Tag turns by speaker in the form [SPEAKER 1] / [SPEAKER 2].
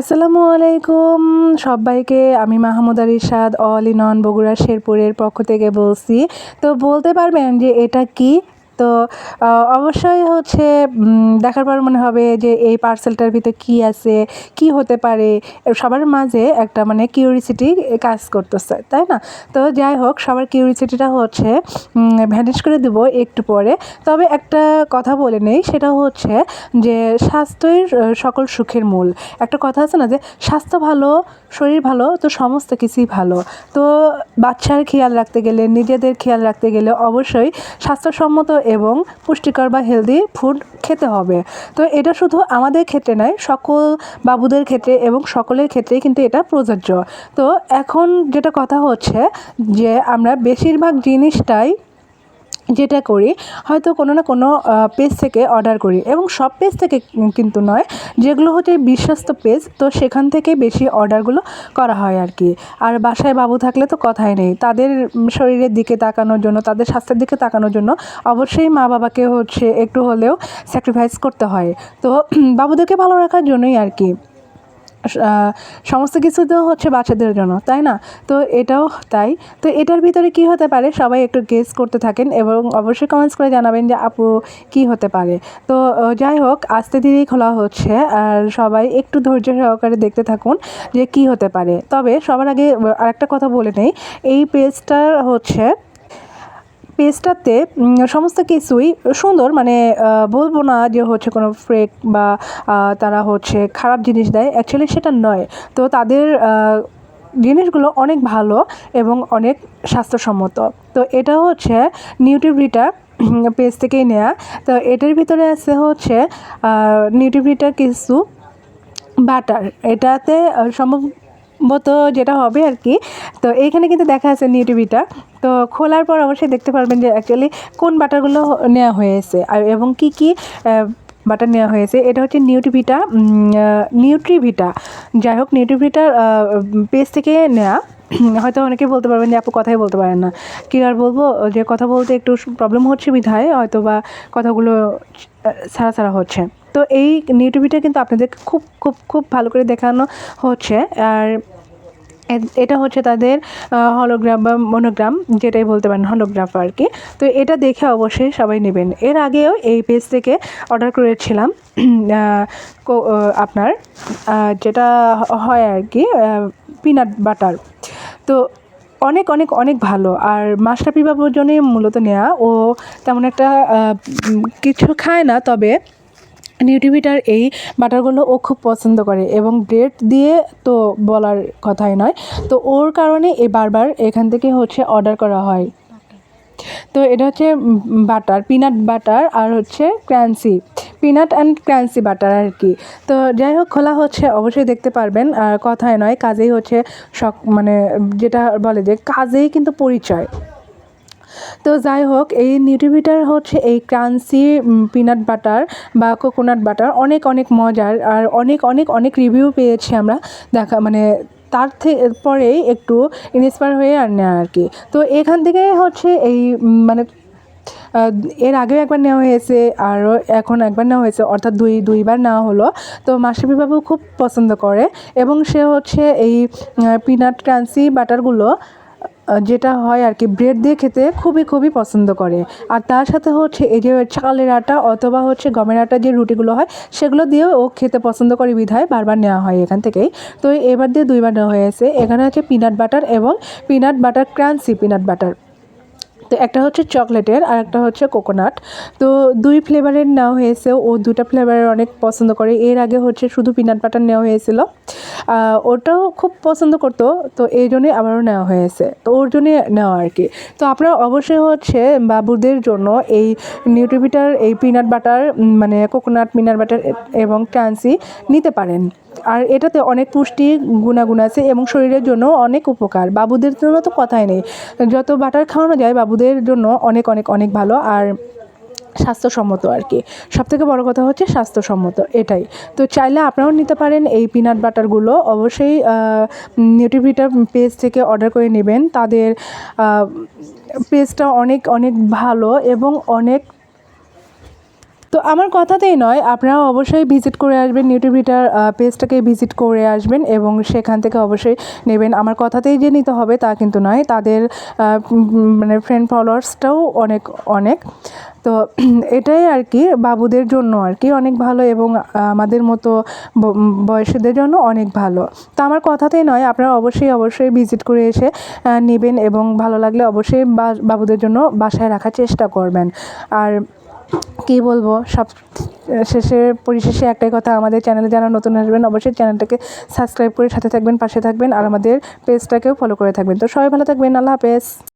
[SPEAKER 1] আসসালামু আলাইকুম। সবাইকে আমি মাহমুদ আর Rishad all in one Bogura শেরপুরের পক্ষ থেকে বলছি। তো বলতে পারবেন যে এটা কি? তো অবশ্যই হচ্ছে দেখার পর মনে হবে যে এই পার্সেলটার ভিতরে কি আছে, কি হতে পারে সবার মাঝে একটা মানে কিউরিসিটি কাজ করতেছে, তাই না? তো যাই হোক, সবার কিউরিসিটিটা হচ্ছে ভ্যানিশ করে দেব একটু পরে। তবে একটা কথা বলে নেই, সেটা হচ্ছে যে স্বাস্থ্যই সকল সুখের মূল। একটা কথা আছে না যে স্বাস্থ্য ভালো, শরীর ভালো, তো সমস্ত কিছুই ভালো। তো বাচ্চার খেয়াল রাখতে গেলে, নিজেদের খেয়াল রাখতে গেলে অবশ্যই স্বাস্থ্যসম্মত এবং পুষ্টিকর বা হেলদি ফুড খেতে হবে। তো এটা শুধু আমাদের ক্ষেত্রে নয়, সকল বাবুদের ক্ষেত্রে এবং সকলের ক্ষেত্রে কিন্তু এটা প্রযোজ্য। তো এখন যেটা কথা হচ্ছে যে আমরা বেশিরভাগ জিনিসটাই যেটা করি, হয়তো কোনো না কোনো পেজ থেকে অর্ডার করি এবং সব পেজ থেকে কিন্তু নয়, যেগুলো হচ্ছে বিশ্বস্ত পেজ তো সেখান থেকে বেশি অর্ডারগুলো করা হয় আর কি আর বাসায় বাবু থাকলে তো কথাই নেই, তাদের শরীরের দিকে তাকানোর জন্য, তাদের স্বাস্থ্যের দিকে তাকানোর জন্য অবশ্যই মা বাবাকে হচ্ছে একটু হলেও স্যাক্রিফাইস করতে হয়। তো বাবুদেরকে ভালো রাখার জন্যই আর কি সমস্ত কিছু তো হচ্ছে বাচ্চাদের জন্য, তাই না? তো এটাও তাই। তো এটার ভিতরে কি হতে পারে? সবাই একটু গেস করতে থাকেন এবং অবশ্যই কমেন্টস করে জানাবেন যে আপু কি হতে পারে। তো যাই হোক, আস্তে ধীরেই খোলা হচ্ছে আর সবাই একটু ধৈর্য সহকারে দেখতে থাকুন যে কি হতে পারে। তবে সবার আগে আরেকটা কথা বলে নেই। এই পেজটা হচ্ছে পেজটাতে সমস্ত কিছুই সুন্দর মানে বলব না যে হচ্ছে কোনো ফ্রেক বা তারা হচ্ছে খারাপ জিনিস দেয়। অ্যাকচুয়ালি সেটা নয়। তো তাদের জিনিসগুলো অনেক ভালো এবং অনেক স্বাস্থ্যসম্মত। তো এটা হচ্ছে নিউট্রিভিটা পেজ থেকেই নেওয়া তো এটার ভিতরে আছে হচ্ছে নিউট্রিভিটার কিছু বাটার এটাতে আহ, সম্ভবত যেটা হবে আর কি। তো এইখানে কিন্তু দেখা আছে নিউটিভিটা তো খোলার পর অবশ্যই দেখতে পারবেন যে অ্যাকচুয়ালি কোন বাটারগুলো নেওয়া হয়েছে আর এবং কি কি বাটার নেওয়া হয়েছে। এটা হচ্ছে নিউট্রিভিটা নিউট্রিভিটা যাই হোক নিউট্রিভিটার পেজ থেকে নেওয়া হয়তো অনেকে বলতে পারবেন যে আপু কথাই বলতে পারেন না। কি আর বলব, যে কথা বলতে একটু প্রবলেম হচ্ছে বিধায় হয়তো বা কথাগুলো ছাড়া ছাড়া হচ্ছে। তো এই নিউটিভিটা কিন্তু আপনাদের খুব খুব খুব ভালো করে দেখানো হচ্ছে। আর এটা হচ্ছে তাদের হলোগ্রাম বা মনোগ্রাম যেটাই বলতে পারেন হলোগ্রাফ আর কি। তো এটা দেখে অবশ্যই সবাই নেবেন। এর আগেও এই পেজ থেকে অর্ডার করেছিলাম আপনার যেটা হয় আর কি পিনাট বাটার তো অনেক অনেক অনেক ভালো। আর মাস্টারপি বাবুর জন্যই মূলত নেওয়া ও তেমন একটা কিছু খায় না, তবে নিউট্রিভিটার এই বাটারগুলো ও খুব পছন্দ করে এবং ব্রেড দিয়ে তো বলার কথাই নয়। তো ওর কারণে এ বারবার এখান থেকে হচ্ছে অর্ডার করা হয়। তো এটা হচ্ছে বাটার, পিনাট বাটার আর হচ্ছে crunchy peanut and crunchy butter আর কি। তো যাই হোক, খোলা হচ্ছে, অবশ্যই দেখতে পারবেন। আর কথায় নয়, কাজেই হচ্ছে শখ মানে যেটা বলে যে কাজেই কিন্তু পরিচয়। তো যাই হোক, এই নিউট্রিভিটার হচ্ছে এই ক্রাঞ্চি পিনাট বাটার বা কোকোনাট বাটার অনেক অনেক মজার আর অনেক অনেক অনেক রিভিউ পেয়েছি আমরা। দেখা মানে তার থেকে পরেই একটু ইন্সপায়ার হয়ে আর নেওয়া আর কি। তো এখান থেকে হচ্ছে এই মানে এর আগেও একবার নেওয়া হয়েছে, আরও এখন একবার নেওয়া হয়েছে, অর্থাৎ দুই, দুইবার নেওয়া হলো। তো বাবু খুব পছন্দ করে এবং সে হচ্ছে এই পিনাট ক্রাঞ্চি বাটারগুলো যেটা হয় আর কি ব্রেড দিয়ে খেতে খুবই খুবই পছন্দ করে। আর তার সাথে হচ্ছে এই যে চালের আটা অথবা হচ্ছে গমের আটা যে রুটিগুলো হয়, সেগুলো দিয়েও ও খেতে পছন্দ করে বিধায় বারবার নেওয়া হয় এখান থেকেই। তো এবার দিয়ে দুইবার নেওয়া হয়েছে এখানে আছে পিনাট বাটার এবং peanut butter crunchy peanut butter তো একটা হচ্ছে চকলেটের আর একটা হচ্ছে কোকোনাট। তো দুই ফ্লেভারের নেওয়া হয়েছে, ও দুটা ফ্লেভারের অনেক পছন্দ করে। এর আগে হচ্ছে শুধু পিনাট বাটার নেওয়া হয়েছিল। ওটাও খুব পছন্দ করতো, তো এই জন্যে আবারও নেওয়া হয়েছে। তো ওর জন্যে নেওয়া আর কি। তো আপনারা অবশ্যই হচ্ছে বাবুদের জন্য এই নিউট্রিভিটার, এই পিনাট বাটার মানে কোকোনাট পিনাট বাটার এবং ক্রান্সি নিতে পারেন। আর এটাতে অনেক পুষ্টি গুণাগুণ আছে এবং শরীরের জন্য অনেক উপকার। বাবুদের জন্য তো কথাই নেই। যত বাটার খাওয়ানো যায়, বাবুদের জন্য অনেক অনেক অনেক ভালো আর স্বাস্থ্যসম্মত আর কি। সবথেকে বড়ো কথা হচ্ছে স্বাস্থ্যসম্মত, এটাই। তো চাইলে আপনারাও নিতে পারেন এই পিনাট বাটারগুলো অবশ্যই নিউট্রিভিটার পেজ থেকে অর্ডার করে নেবেন। তাদের পেজটা অনেক অনেক ভালো এবং অনেক তো আমার কথাতেই নয় আপনারা অবশ্যই ভিজিট করে আসবেন নিউট্রিভিটার পেজটাকে ভিজিট করে আসবেন এবং সেখান থেকে অবশ্যই নেবেন। আমার কথাতেই যে নিতে হবে তা কিন্তু নয়, তাদের মানে ফ্রেন্ড ফলোয়ার্সটাও অনেক অনেক। তো এটাই আর কি, বাবুদের জন্য আর কি অনেক ভালো এবং আমাদের মতো বয়সীদের জন্য অনেক ভালো। তো আমার কথাতেই নয়, আপনারা অবশ্যই অবশ্যই ভিজিট করে এসে নেবেন এবং ভালো লাগলে অবশ্যই বাবুদের জন্য বাসায় রাখার চেষ্টা করবেন। আর কি বলব, সব শেষে, পরিশেষে একটাই কথা, আমাদের চ্যানেলে যারা নতুন আসবেন, অবশ্যই চ্যানেলটাকে সাবস্ক্রাইব করে সাথে থাকবেন, পাশে থাকবেন, আর আমাদের পেজটাকেও ফলো করে থাকবেন। তো সবাই ভালো থাকবেন, আল্লাহ হাফেজ।